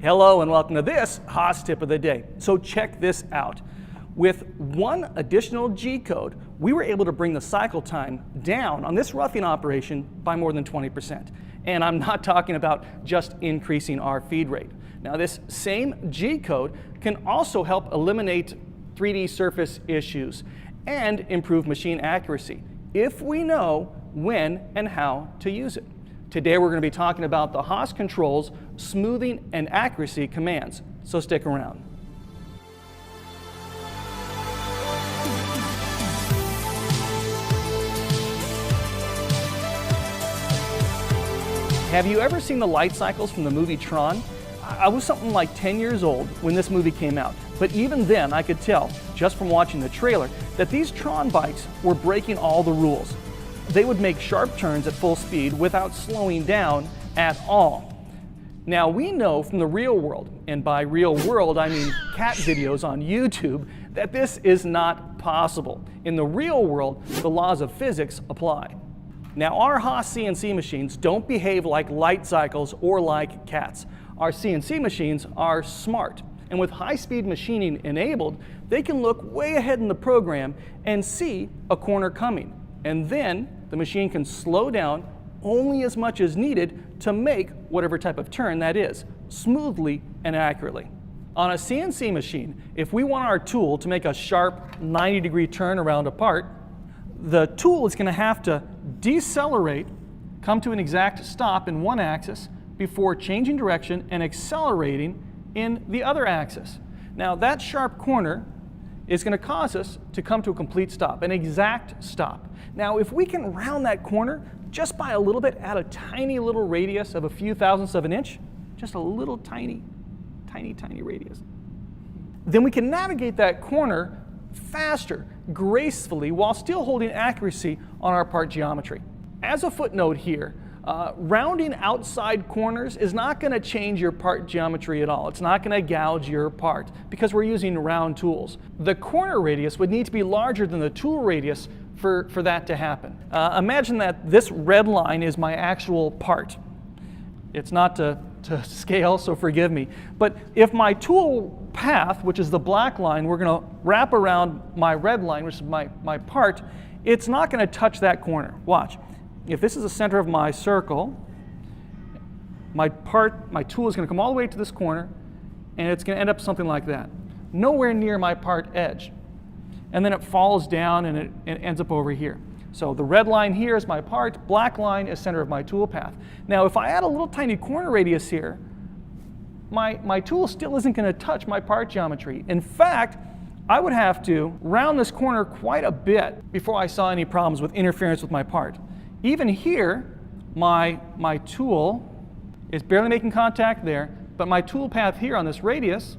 Hello and welcome to this Haas tip of the day. So check this out. With one additional G code, we were able to bring the cycle time down on this roughing operation by more than 20%. And I'm not talking about just increasing our feed rate. Now this same G code can also help eliminate 3D surface issues and improve machine accuracy if we know when and how to use it. Today we're going to be talking about the Haas controls smoothing and accuracy commands, so stick around. Have you ever seen the light cycles from the movie Tron? I was something like 10 years old when this movie came out, but even then I could tell, just from watching the trailer, that these Tron bikes were breaking all the rules. They would make sharp turns at full speed without slowing down at all. Now we know from the real world, and by real world I mean cat videos on YouTube, that this is not possible. In the real world, the laws of physics apply. Now, our Haas CNC machines don't behave like light cycles or like cats. Our CNC machines are smart, and with high-speed machining enabled, they can look way ahead in the program and see a corner coming. And then the machine can slow down only as much as needed to make whatever type of turn that is, smoothly and accurately. On a CNC machine, if we want our tool to make a sharp 90 degree turn around a part, the tool is going to have to decelerate, come to an exact stop in one axis before changing direction and accelerating in the other axis. Now that sharp corner is going to cause us to come to a complete stop, an exact stop. Now if we can round that corner just by a little bit at a tiny little radius of a few thousandths of an inch, just a little tiny, tiny, tiny radius, then we can navigate that corner faster, gracefully, while still holding accuracy on our part geometry. As a footnote here, uh, rounding outside corners is not going to change your part geometry at all. It's not going to gouge your part because we're using round tools. The corner radius would need to be larger than the tool radius for, for that to happen. Uh, imagine that this red line is my actual part. It's not to, to scale, so forgive me. But if my tool path, which is the black line, we're going to wrap around my red line, which is my, my part, it's not going to touch that corner. Watch. If this is the center of my circle, my part, my tool is going to come all the way to this corner, and it's going to end up something like that. Nowhere near my part edge. And then it falls down and it, it ends up over here. So the red line here is my part, black line is center of my tool path. Now if I add a little tiny corner radius here, my, my tool still isn't going to touch my part geometry. In fact, I would have to round this corner quite a bit before I saw any problems with interference with my part. Even here, my, my tool is barely making contact there, but my tool path here on this radius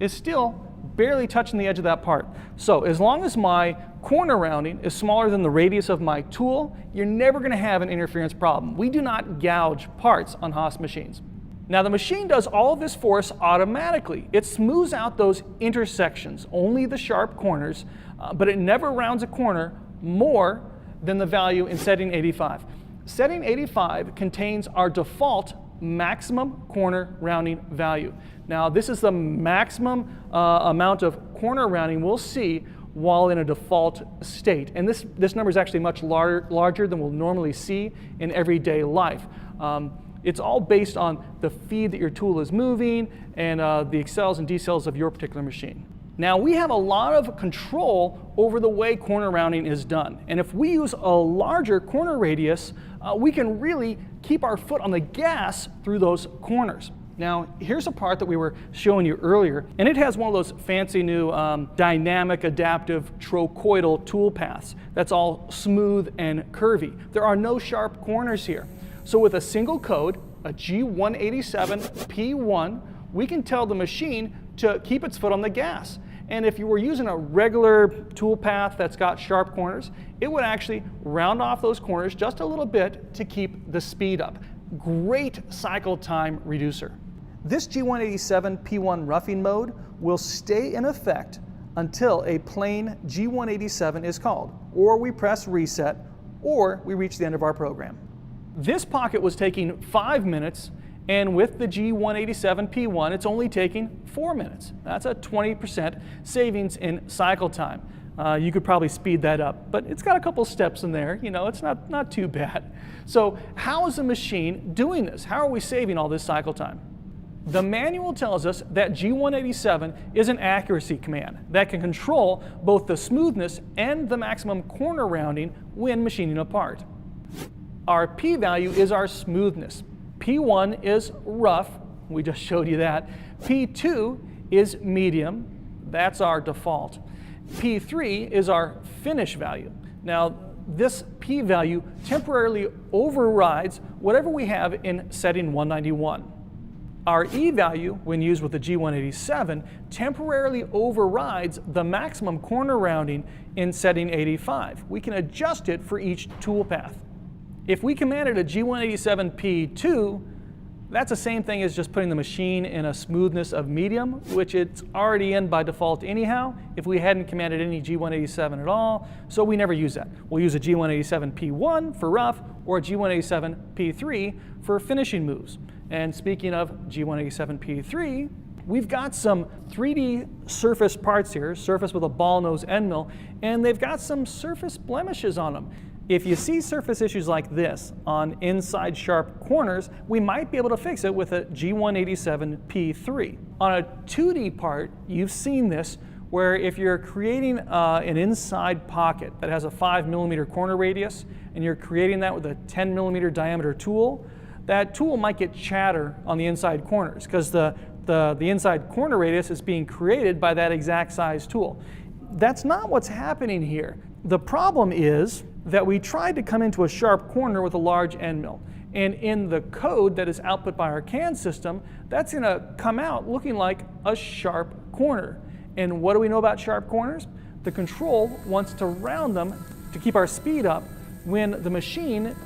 is still barely touching the edge of that part. So as long as my corner rounding is smaller than the radius of my tool, you're never going to have an interference problem. We do not gouge parts on Haas machines. Now the machine does all of this for us automatically. It smooths out those intersections, only the sharp corners, uh, but it never rounds a corner more than the value in setting 85. Setting 85 contains our default maximum corner rounding value. Now this is the maximum uh, amount of corner rounding we'll see while in a default state. And this, this number is actually much lar larger than we'll normally see in everyday life. Um, it's all based on the feed that your tool is moving and uh, the excels and decels of your particular machine. Now we have a lot of control over the way corner rounding is done. And if we use a larger corner radius, uh, we can really keep our foot on the gas through those corners. Now, here's a part that we were showing you earlier, and it has one of those fancy new um, dynamic adaptive trochoidal tool paths that's all smooth and curvy. There are no sharp corners here. So with a single code, a G187P1, we can tell the machine to keep its foot on the gas. And if you were using a regular tool path that's got sharp corners, it would actually round off those corners just a little bit to keep the speed up. Great cycle time reducer. This G187 P1 roughing mode will stay in effect until a plain G187 is called, or we press reset, or we reach the end of our program. This pocket was taking five minutes, And with the G187P1, it's only taking four minutes. That's a 20% savings in cycle time. Uh, you could probably speed that up, but it's got a couple steps in there. You know, it's not, not too bad. So, how is the machine doing this? How are we saving all this cycle time? The manual tells us that G187 is an accuracy command that can control both the smoothness and the maximum corner rounding when machining a part. Our P value is our smoothness. P1 is rough, we just showed you that. P2 is medium, that's our default. P3 is our finish value. Now, this P value temporarily overrides whatever we have in setting 191. Our E value, when used with the G187, temporarily overrides the maximum corner rounding in setting 85. We can adjust it for each toolpath. If we commanded a G187P2, that's the same thing as just putting the machine in a smoothness of medium, which it's already in by default anyhow, if we hadn't commanded any G187 at all, so we never use that. We'll use a G187P1 for rough or a G187P3 for finishing moves. And speaking of G187P3, we've got some 3D surface parts here, surface with a ball nose end mill, and they've got some surface blemishes on them. If you see surface issues like this on inside sharp corners, we might be able to fix it with a G187P3. On a 2D part, you've seen this where if you're creating uh, an inside pocket that has a 5 millimeter corner radius and you're creating that with a 10 millimeter diameter tool, that tool might get chatter on the inside corners because the, the, the inside corner radius is being created by that exact size tool. That's not what's happening here. The problem is that we tried to come into a sharp corner with a large end mill. And in the code that is output by our CAN system, that's going to come out looking like a sharp corner. And what do we know about sharp corners? The control wants to round them to keep our speed up when the machine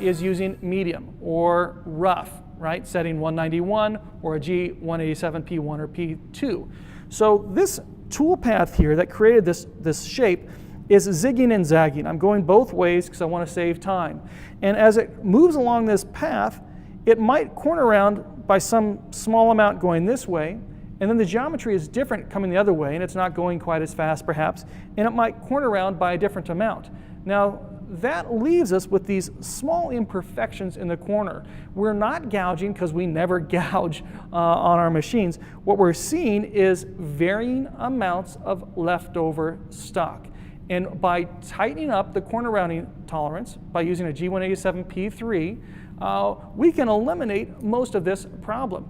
is using medium or rough, right? Setting 191 or a G187P1 or P2. So this toolpath here that created this, this shape is zigging and zagging. I'm going both ways because I want to save time. And as it moves along this path, it might corner around by some small amount going this way, and then the geometry is different coming the other way, and it's not going quite as fast perhaps, and it might corner around by a different amount. Now, that leaves us with these small imperfections in the corner. We're not gouging because we never gouge uh, on our machines. What we're seeing is varying amounts of leftover stock. And by tightening up the corner rounding tolerance by using a G187P3, uh, we can eliminate most of this problem.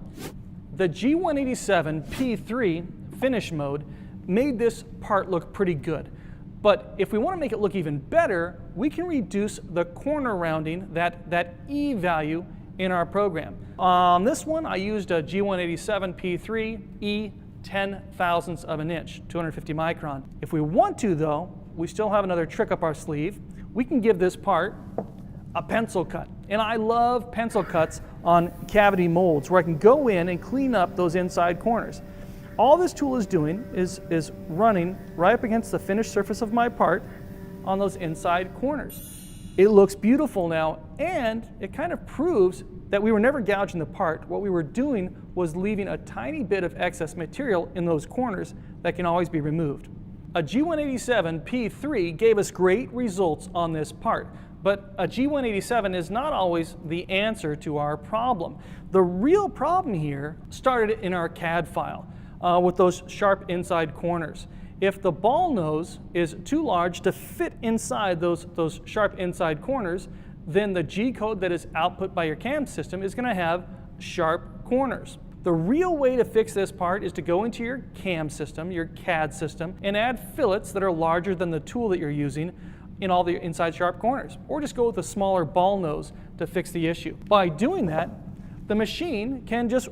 The G187P3 finish mode made this part look pretty good. But if we want to make it look even better, we can reduce the corner rounding, that, that E value in our program. On this one, I used a G187P3 E 10 thousandths of an inch, 250 micron. If we want to though, we still have another trick up our sleeve. We can give this part a pencil cut. And I love pencil cuts on cavity molds where I can go in and clean up those inside corners. All this tool is doing is, is running right up against the finished surface of my part on those inside corners. It looks beautiful now, and it kind of proves that we were never gouging the part. What we were doing was leaving a tiny bit of excess material in those corners that can always be removed. A G187 P3 gave us great results on this part, but a G187 is not always the answer to our problem. The real problem here started in our CAD file uh, with those sharp inside corners. If the ball nose is too large to fit inside those, those sharp inside corners, then the G code that is output by your CAM system is going to have sharp corners. The real way to fix this part is to go into your CAM system, your CAD system, and add fillets that are larger than the tool that you're using in all the inside sharp corners. Or just go with a smaller ball nose to fix the issue. By doing that, the machine can just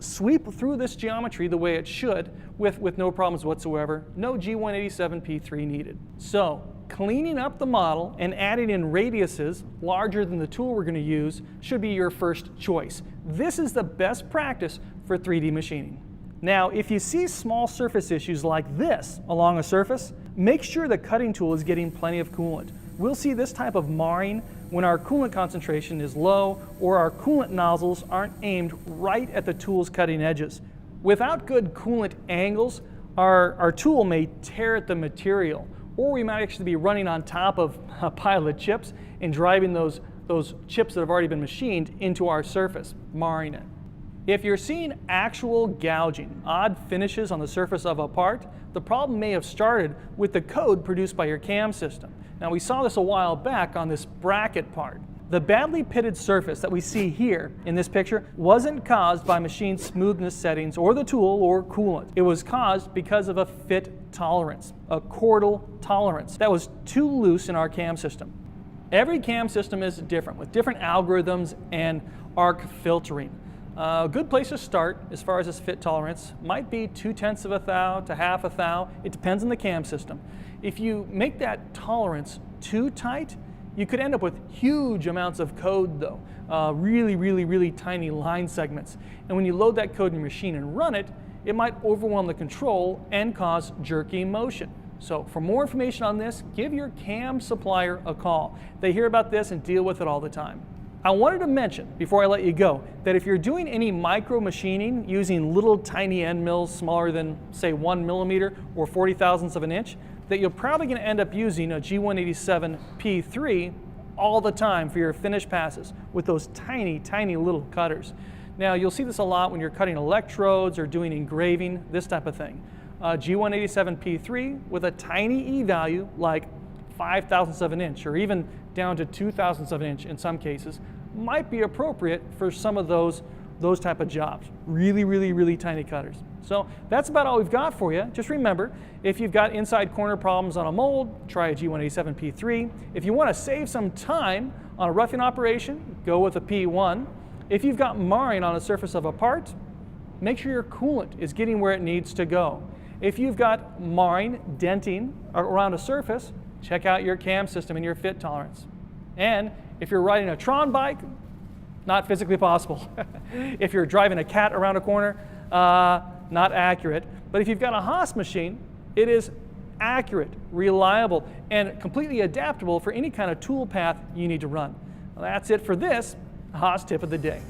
sweep through this geometry the way it should with, with no problems whatsoever. No G187P3 needed. So cleaning up the model and adding in radiuses larger than the tool we're going to use should be your first choice. This is the best practice for 3D machining. Now, if you see small surface issues like this along a surface, make sure the cutting tool is getting plenty of coolant. We'll see this type of marring when our coolant concentration is low or our coolant nozzles aren't aimed right at the tool's cutting edges. Without good coolant angles, our, our tool may tear at the material, or we might actually be running on top of a pile of chips and driving those, those chips that have already been machined into our surface, marring it. If you're seeing actual gouging, odd finishes on the surface of a part, the problem may have started with the code produced by your CAM system. Now, we saw this a while back on this bracket part. The badly pitted surface that we see here in this picture wasn't caused by machine smoothness settings or the tool or coolant. It was caused because of a fit tolerance, a chordal tolerance that was too loose in our CAM system. Every CAM system is different with different algorithms and arc filtering. Uh, a good place to start as far as this fit tolerance might be two tenths of a thou to half a thou. It depends on the CAM system. If you make that tolerance too tight, you could end up with huge amounts of code though, uh, really, really, really tiny line segments. And when you load that code in your machine and run it, it might overwhelm the control and cause jerky motion. So for more information on this, give your CAM supplier a call. They hear about this and deal with it all the time. I wanted to mention before I let you go that if you're doing any micro machining using little tiny end mills smaller than say one millimeter or 40 thousandths of an inch, that you're probably going to end up using a G187 P3 all the time for your finish passes with those tiny, tiny little cutters. Now you'll see this a lot when you're cutting electrodes or doing engraving, this type of thing. Uh, G187 P3 with a tiny E value like 5 thousandths of an inch or even down to 2 thousandths of an inch in some cases might be appropriate for some of those those type of jobs. Really really really tiny cutters. So that's about all we've got for you. Just remember if you've got inside corner problems on a mold try a g187 p3 if you want to save some time on a roughing operation go with a p1 if you've got marring on the surface of a part make sure your coolant is getting where it needs to go if you've got marring denting around a surface check out your cam system and your fit tolerance. And if you're riding a Tron bike, not physically possible. if you're driving a cat around a corner, uh, not accurate. But if you've got a Haas machine, it is accurate, reliable, and completely adaptable for any kind of tool path you need to run. Well, that's it for this Haas tip of the day.